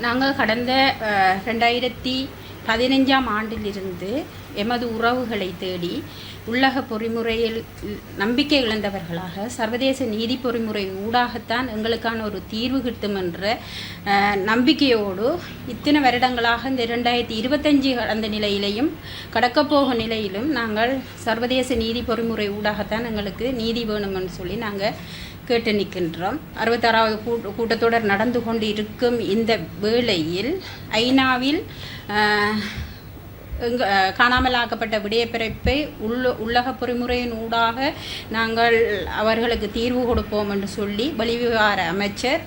நாங்கள் கடந்த ரெண்டாயிரத்தி பதினைஞ்சாம் ஆண்டிலிருந்து எமது உறவுகளை தேடி உள்ளக பொறிமுறையில் நம்பிக்கை இழந்தவர்களாக சர்வதேச நீதி பொறிமுறை ஊடாகத்தான் எங்களுக்கான ஒரு தீர்வு கிட்டும் என்ற நம்பிக்கையோடு இத்தனை வருடங்களாக இந்த ரெண்டாயிரத்தி இருபத்தஞ்சி கடந்த நிலையிலையும் கடக்கப்போகும் நிலையிலும் நாங்கள் சர்வதேச நீதி பொறிமுறை ஊடாகத்தான் எங்களுக்கு நீதி வேணும்னு சொல்லி நாங்கள் கேட்டு நிற்கின்றோம். அறுபத்தாறாவது கூட்ட கூட்டத்தொடர் நடந்து கொண்டு இருக்கும் இந்த வேளையில் ஐநாவில் எங்க காணாமலாக்கப்பட்ட விடயப்பிறப்பை உள்ள உள்ளக பொறிமுறையின் ஊடாக நாங்கள் அவர்களுக்கு தீர்வு கொடுப்போம் என்று சொல்லி வெளிவிவகார அமைச்சர்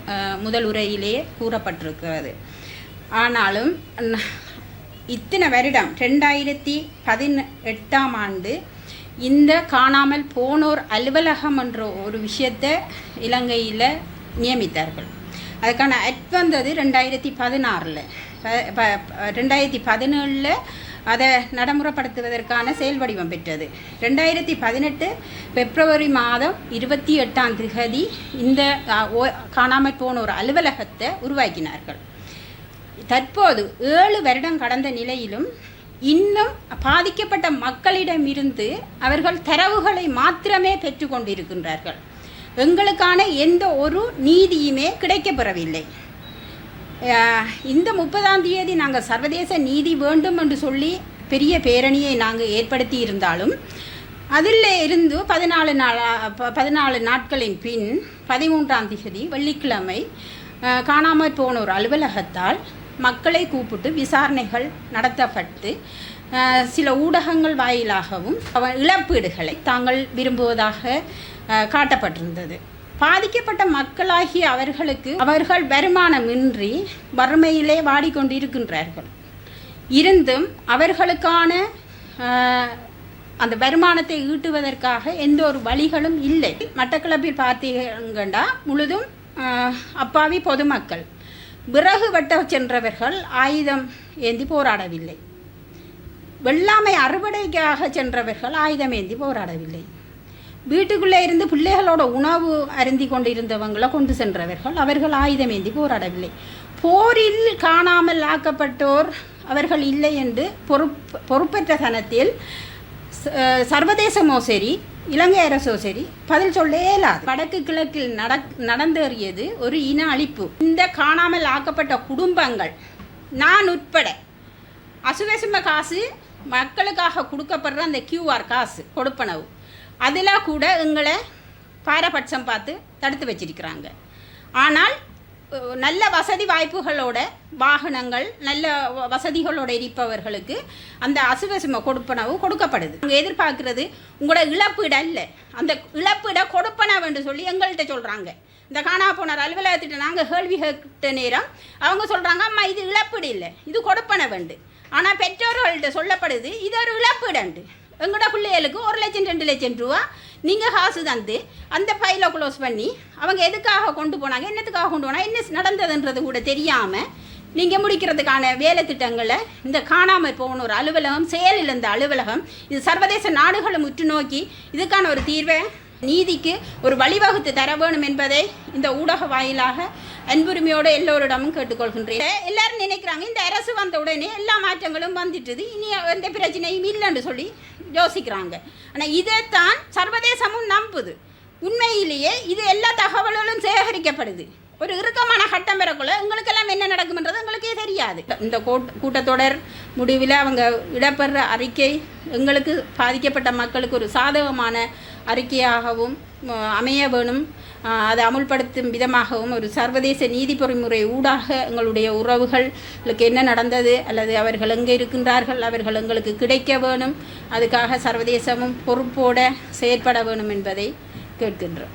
முதல் உரையிலேயே கூறப்பட்டிருக்கிறது. ஆனாலும் இத்தனை வருடம் ரெண்டாயிரத்தி பதினெட்டாம் ஆண்டு இந்த காணாமல் போனோர் அலுவலகம் என்ற ஒரு விஷயத்தை இலங்கையில் நியமித்தார்கள். அதுக்கான அட் வந்தது ரெண்டாயிரத்தி பதினாறில். ரெண்டாயிரத்தி பதினேழில் அதை நடைமுறைப்படுத்துவதற்கான செயல் வடிவம் பெற்றது. ரெண்டாயிரத்தி பதினெட்டு பிப்ரவரி மாதம் இருபத்தி எட்டாம் திகதி இந்த காணாமல் ஓ- காணாமல் போனோர் அலுவலகத்தை உருவாக்கினார்கள். தற்போது ஏழு வருடம் கடந்த நிலையிலும் இன்னும் பாதிக்கப்பட்ட மக்களிடமிருந்து அவர்கள் தரவுகளை மாத்திரமே பெற்றுக்கொண்டிருக்கின்றார்கள். எங்களுக்கான எந்த ஒரு நீதியுமே கிடைக்கப்பெறவில்லை. இந்த முப்பதாம் தேதி நாங்கள் சர்வதேச நீதி வேண்டும் என்று சொல்லி பெரிய பேரணியை நாங்கள் ஏற்படுத்தி இருந்தாலும் அதில் இருந்து பதினாலு நாள் ப- பதினாலு நாட்களின் பின் பதிமூன்றாம் தேதி வெள்ளிக்கிழமை காணாமல் காணாமற் போனோர் அலுவலகத்தால் மக்களை கூப்பிட்டு விசாரணைகள் நடத்தப்பட்டு சில ஊடகங்கள் வாயிலாகவும் அவ இழப்பீடுகளை தாங்கள் விரும்புவதாக காட்டப்பட்டிருந்தது. பாதிக்கப்பட்ட மக்களாகிய அவர்களுக்கு அவர்கள் வருமானமின்றி வறுமையிலே வாடிக்கொண்டிருக்கின்றார்கள். இருந்தும் அவர்களுக்கான அந்த வருமானத்தை ஈட்டுவதற்காக எந்த ஒரு வழிகளும் இல்லை. மட்டக்களப்பில் பார்த்தீங்கன்னா முழுதும் அப்பாவி பொதுமக்கள். விறகு வெட்ட சென்றவர்கள் ஆயுதம் ஏந்தி போராடவில்லை. வெள்ளாமை அறுவடைக்காக சென்றவர்கள் ஆயுதம் ஏந்தி போராடவில்லை. வீட்டுக்குள்ளே இருந்து பிள்ளைகளோட உணவு அருந்தி கொண்டிருந்தவங்களை கொண்டு சென்றவர்கள் அவர்கள் ஆயுதம் ஏந்தி போராடவில்லை. போரில் காணாமல் ஆக்கப்பட்டோர் அவர்கள் இல்லை என்று பொறுப்பு பொறுப்பற்ற தனத்தில் சர்வதேசமோ சரி இலங்கை அரசோ சரி பதில் சொல்லேலா வடக்கு கிழக்கில் நடக் நடந்தேறியது ஒரு இன அழிப்பு. இந்த காணாமல் ஆக்கப்பட்ட குடும்பங்கள் நான் உட்பட அசுவசும காசு மக்களுக்காக கொடுக்கப்படுற அந்த கியூஆர் காசு கொடுப்பனவு. அதில் கூட எங்களை பாரபட்சம் பார்த்து தடுத்து வச்சிருக்கிறாங்க. ஆனால் நல்ல வசதி வாய்ப்புகளோட வாகனங்கள் நல்ல வ- வசதிகளோட இருப்பவர்களுக்கு அந்த அசுவசும கொடுப்பனவு கொடுக்கப்படுது. நாங்கள் எதிர்பார்க்கறது உங்களோட இழப்பீடு இல்லை. அந்த இழப்பிட கொடுப்பனவு என்று சொல்லி எங்கள்கிட்ட சொல்கிறாங்க இந்த காணா போனார் அலுவலகத்திட்ட நாங்கள் கேள்வி கேட்ட நேரம் அவங்க சொல்கிறாங்க அம்மா இது இழப்பீடு இல்லை. இது கொடுப்பனவுண்டு ஆனால் பெற்றோர்கள்ட்ட சொல்லப்படுது இது ஒரு இழப்பிடண்டு எங்களோட பிள்ளைகளுக்கு ஒரு லட்சம் ரெண்டு லட்சம் ரூபா நீங்கள் காசு தந்து அந்த ஃபைலை க்ளோஸ் பண்ணி அவங்க எதுக்காக கொண்டு போனாங்க என்னத்துக்காக கொண்டு போனாங்க என்ன நடந்ததுன்றது கூட தெரியாமல் நீங்கள் முடிக்கிறதுக்கான வேலை திட்டங்களை இந்த காணாமல் போன ஒரு அலுவலகம் செயலில் இந்த அலுவலகம் இது சர்வதேச நாடுகளை முற்று நோக்கி இதுக்கான ஒரு தீர்வை நீதிக்கு ஒரு வழிவகுத்து தர வேணும் என்பதை இந்த ஊடக வாயிலாக அன்புரிமையோடு எல்லோரிடமும் கேட்டுக்கொள்கின்றேன். எல்லாரும் நினைக்கிறாங்க இந்த அரசு வந்த உடனே எல்லா மாற்றங்களும் வந்துட்டுது இனி எந்த பிரச்சனையும் இல்லைன்னு சொல்லி யோசிக்கிறாங்க. ஆனால் இதைத்தான் சர்வதேசமும் நம்புது. உண்மையிலேயே இது எல்லா தகவல்களும் சேகரிக்கப்படுது. ஒரு இறுக்கமான கட்டம் பெறக்குள்ள எங்களுக்கெல்லாம் என்ன நடக்கும்ன்றது எங்களுக்கே தெரியாது. இந்த கூட்- கூட்டத்தொடர் முடிவில் அவங்க இடப்படுற அறிக்கை எங்களுக்கு பாதிக்கப்பட்ட மக்களுக்கு ஒரு சாதகமான அறிக்கையாகவும் அமைய வேணும். அதை அமுல்படுத்தும் விதமாகவும் ஒரு சர்வதேச நீதி பொறிமுறை ஊடாக எங்களுடைய உறவுகளுக்கு என்ன நடந்தது அல்லது அவர்கள் எங்கே இருக்கின்றார்கள் அவர்கள் எங்களுக்கு கிடைக்க வேணும் அதுக்காக சர்வதேசமும் பொறுப்போட செயற்பட வேணும் என்பதை கேட்கின்றோம்.